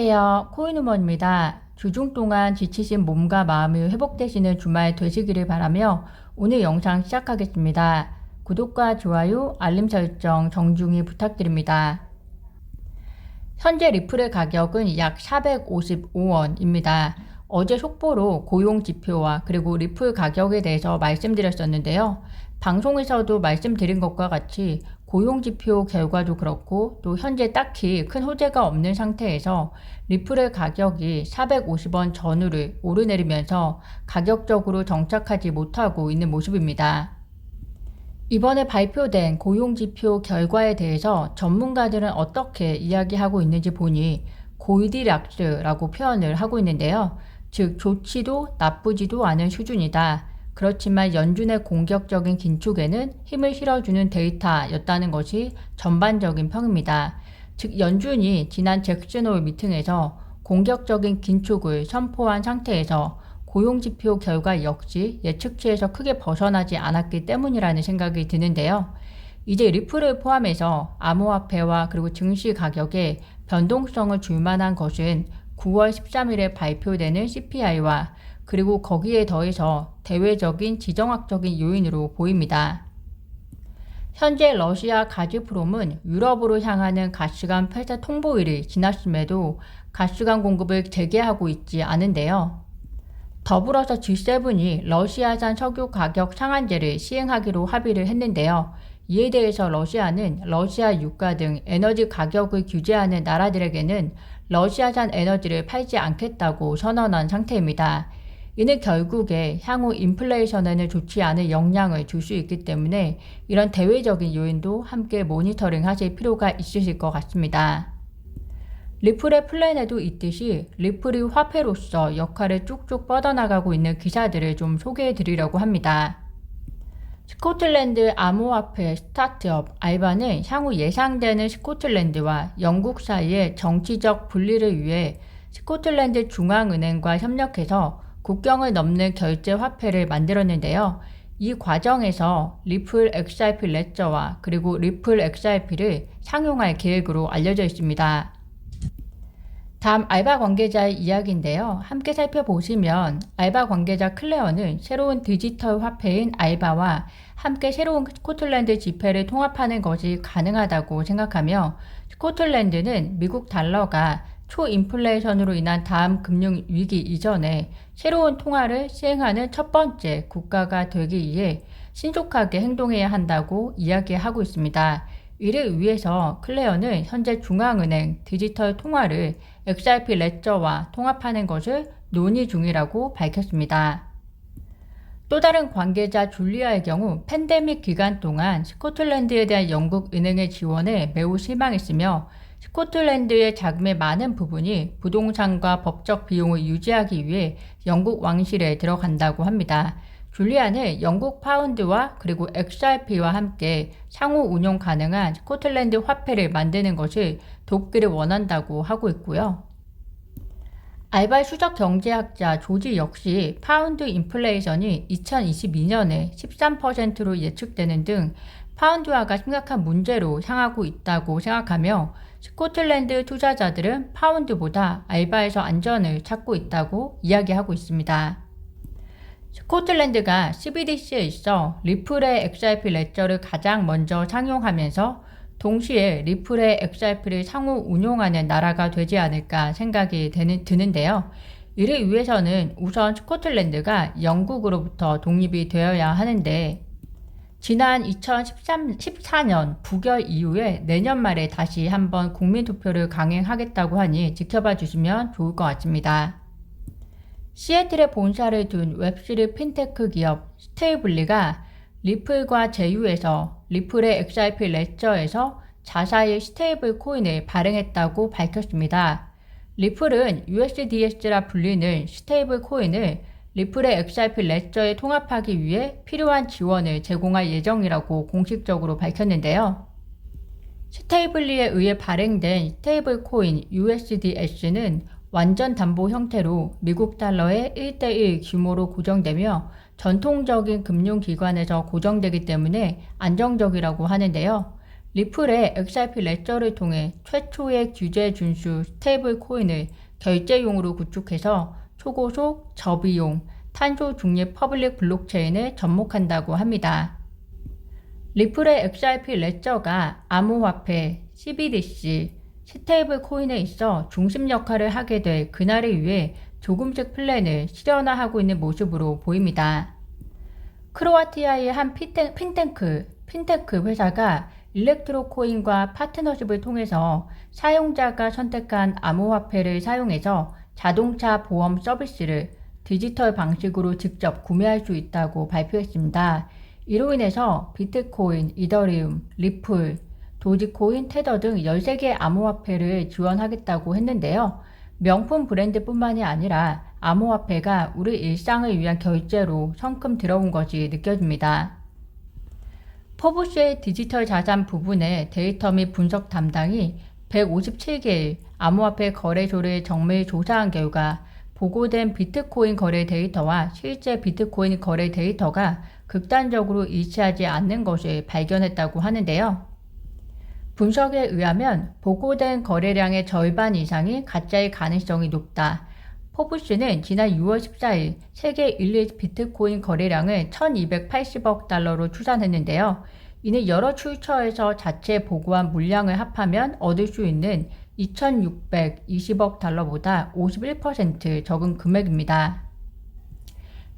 안녕하세요. 코인우먼입니다. 주중 동안 지치신 몸과 마음이 회복되시는 주말 되시기를 바라며 오늘 영상 시작하겠습니다. 구독과 좋아요, 알림 설정 정중히 부탁드립니다. 현재 리플의 가격은 약 455원입니다. 어제 속보로 고용 지표와 그리고 리플 가격에 대해서 말씀드렸었는데요. 방송에서도 말씀드린 것과 같이 고용 지표 결과도 그렇고 또 현재 딱히 큰 호재가 없는 상태에서 리플의 가격이 450원 전후를 오르내리면서 가격적으로 정착하지 못하고 있는 모습입니다. 이번에 발표된 고용 지표 결과에 대해서 전문가들은 어떻게 이야기하고 있는지 보니 고이디락스라고 표현을 하고 있는데요. 즉, 좋지도 나쁘지도 않은 수준이다. 그렇지만 연준의 공격적인 긴축에는 힘을 실어주는 데이터였다는 것이 전반적인 평입니다. 즉, 연준이 지난 잭슨홀 미팅에서 공격적인 긴축을 선포한 상태에서 고용지표 결과 역시 예측치에서 크게 벗어나지 않았기 때문이라는 생각이 드는데요. 이제 리플을 포함해서 암호화폐와 그리고 증시 가격에 변동성을 줄 만한 것은 9월 13일에 발표되는 CPI와 그리고 거기에 더해서 대외적인 지정학적인 요인으로 보입니다. 현재 러시아 가즈프롬은 유럽으로 향하는 가스관 폐쇄 통보일이 지났음에도 가스관 공급을 재개하고 있지 않은데요. 더불어서 G7이 러시아산 석유 가격 상한제를 시행하기로 합의를 했는데요. 이에 대해서 러시아는 러시아 유가 등 에너지 가격을 규제하는 나라들에게는 러시아산 에너지를 팔지 않겠다고 선언한 상태입니다. 이는 결국에 향후 인플레이션에는 좋지 않은 영향을 줄 수 있기 때문에 이런 대외적인 요인도 함께 모니터링 하실 필요가 있으실 것 같습니다. 리플의 플랜에도 있듯이 리플이 화폐로서 역할을 쭉쭉 뻗어나가고 있는 기사들을 좀 소개해 드리려고 합니다. 스코틀랜드 암호화폐 스타트업 알바는 향후 예상되는 스코틀랜드와 영국 사이의 정치적 분리를 위해 스코틀랜드 중앙은행과 협력해서 국경을 넘는 결제 화폐를 만들었는데요. 이 과정에서 리플 XRP 레저와 그리고 리플 XRP를 상용할 계획으로 알려져 있습니다. 다음 알바 관계자의 이야기인데요. 함께 살펴보시면 알바 관계자 클레어는 새로운 디지털 화폐인 알바와 함께 새로운 스코틀랜드 지폐를 통합하는 것이 가능하다고 생각하며 스코틀랜드는 미국 달러가 초인플레이션으로 인한 다음 금융 위기 이전에 새로운 통화를 시행하는 첫 번째 국가가 되기 위해 신속하게 행동해야 한다고 이야기하고 있습니다. 이를 위해서 클레어는 현재 중앙은행 디지털 통화를 XRP 레저와 통합하는 것을 논의 중이라고 밝혔습니다. 또 다른 관계자 줄리아의 경우 팬데믹 기간 동안 스코틀랜드에 대한 영국 은행의 지원에 매우 실망했으며 스코틀랜드의 자금의 많은 부분이 부동산과 법적 비용을 유지하기 위해 영국 왕실에 들어간다고 합니다. 줄리안은 영국 파운드와 그리고 XRP와 함께 상호 운용 가능한 스코틀랜드 화폐를 만드는 것을 돕기를 원한다고 하고 있고요. 알바의 수석 경제학자 조지 역시 파운드 인플레이션이 2022년에 13%로 예측되는 등 파운드화가 심각한 문제로 향하고 있다고 생각하며 스코틀랜드 투자자들은 파운드보다 알바에서 안전을 찾고 있다고 이야기하고 있습니다. 스코틀랜드가 CBDC에 있어 리플의 XRP 레저를 가장 먼저 상용하면서 동시에 리플의 XRP를 상호 운용하는 나라가 되지 않을까 생각이 되는, 드는데요. 이를 위해서는 우선 스코틀랜드가 영국으로부터 독립이 되어야 하는데 지난 2014년 부결 이후에 내년 말에 다시 한번 국민투표를 강행하겠다고 하니 지켜봐 주시면 좋을 것 같습니다. 시애틀에 본사를 둔 웹3 핀테크 기업 스테이블리가 리플과 제휴해서 리플의 XRP 레저에서 자사의 스테이블 코인을 발행했다고 밝혔습니다. 리플은 USDS라 불리는 스테이블 코인을 리플의 XRP 레저에 통합하기 위해 필요한 지원을 제공할 예정이라고 공식적으로 밝혔는데요. 스테이블리에 의해 발행된 스테이블 코인 USDS는 완전 담보 형태로 미국 달러의 1대1 규모로 고정되며 전통적인 금융기관에서 고정되기 때문에 안정적이라고 하는데요. 리플의 XRP 레저를 통해 최초의 규제 준수 스테이블 코인을 결제용으로 구축해서 초고속, 저비용, 탄소 중립 퍼블릭 블록체인을 접목한다고 합니다. 리플의 XRP 레저가 암호화폐, CBDC, 스테이블 코인에 있어 중심 역할을 하게 될 그날을 위해 조금씩 플랜을 실현화하고 있는 모습으로 보입니다. 크로아티아의 한 피텐, 핀테크, 핀테크 회사가 일렉트로 코인과 파트너십을 통해서 사용자가 선택한 암호화폐를 사용해서 자동차 보험 서비스를 디지털 방식으로 직접 구매할 수 있다고 발표했습니다. 이로 인해서 비트코인, 이더리움, 리플, 도지코인, 테더 등 13개 암호화폐를 지원하겠다고 했는데요. 명품 브랜드뿐만이 아니라 암호화폐가 우리 일상을 위한 결제로 성큼 들어온 것이 느껴집니다. 포브스의 디지털 자산 부분의 데이터 및 분석 담당이 157개의 암호화폐 거래소를 정밀 조사한 결과 보고된 비트코인 거래 데이터와 실제 비트코인 거래 데이터가 극단적으로 일치하지 않는 것을 발견했다고 하는데요. 분석에 의하면 보고된 거래량의 절반 이상이 가짜일 가능성이 높다. 포브스는 지난 6월 14일 세계 1, 비트코인 거래량을 1280억 달러로 추산했는데요. 이는 여러 출처에서 자체 보고한 물량을 합하면 얻을 수 있는 2620억 달러보다 51% 적은 금액입니다.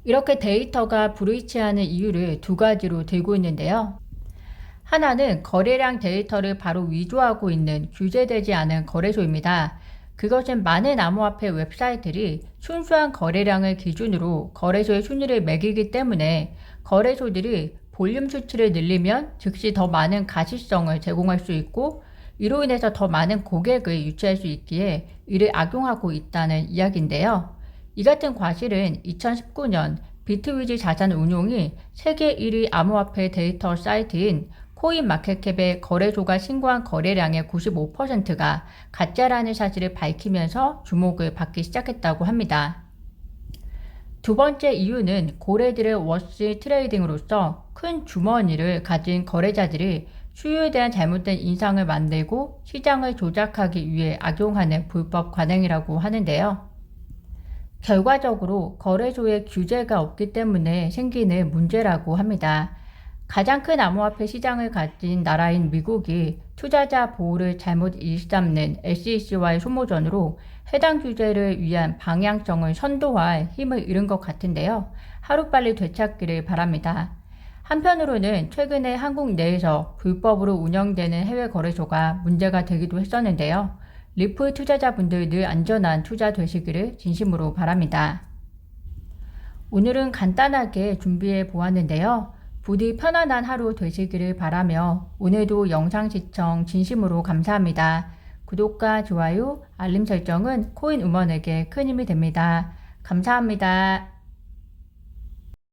이렇게 데이터가 불일치하는 이유를 두 가지로 들고 있는데요. 하나는 거래량 데이터를 바로 위조하고 있는 규제되지 않은 거래소입니다. 그것은 많은 암호화폐 웹사이트들이 순수한 거래량을 기준으로 거래소의 순위를 매기기 때문에 거래소들이 볼륨 수치를 늘리면 즉시 더 많은 가시성을 제공할 수 있고 이로 인해서 더 많은 고객을 유치할 수 있기에 이를 악용하고 있다는 이야기인데요. 이 같은 과실은 2019년 비트위즈 자산 운용이 세계 1위 암호화폐 데이터 사이트인 코인마켓캡의 거래소가 신고한 거래량의 95%가 가짜라는 사실을 밝히면서 주목을 받기 시작했다고 합니다. 두 번째 이유는 고래들의 워시 트레이딩으로서 큰 주머니를 가진 거래자들이 수요에 대한 잘못된 인상을 만들고 시장을 조작하기 위해 악용하는 불법 관행이라고 하는데요. 결과적으로 거래소에 규제가 없기 때문에 생기는 문제라고 합니다. 가장 큰 암호화폐 시장을 가진 나라인 미국이 투자자 보호를 잘못 일삼는 SEC와의 소모전으로 해당 규제를 위한 방향성을 선도할 힘을 잃은 것 같은데요. 하루빨리 되찾기를 바랍니다. 한편으로는 최근에 한국 내에서 불법으로 운영되는 해외 거래소가 문제가 되기도 했었는데요. 리플 투자자분들 늘 안전한 투자 되시기를 진심으로 바랍니다. 오늘은 간단하게 준비해 보았는데요. 부디 편안한 하루 되시기를 바라며 오늘도 영상 시청 진심으로 감사합니다. 구독과 좋아요, 알림 설정은 코인 음원에게 큰 힘이 됩니다. 감사합니다.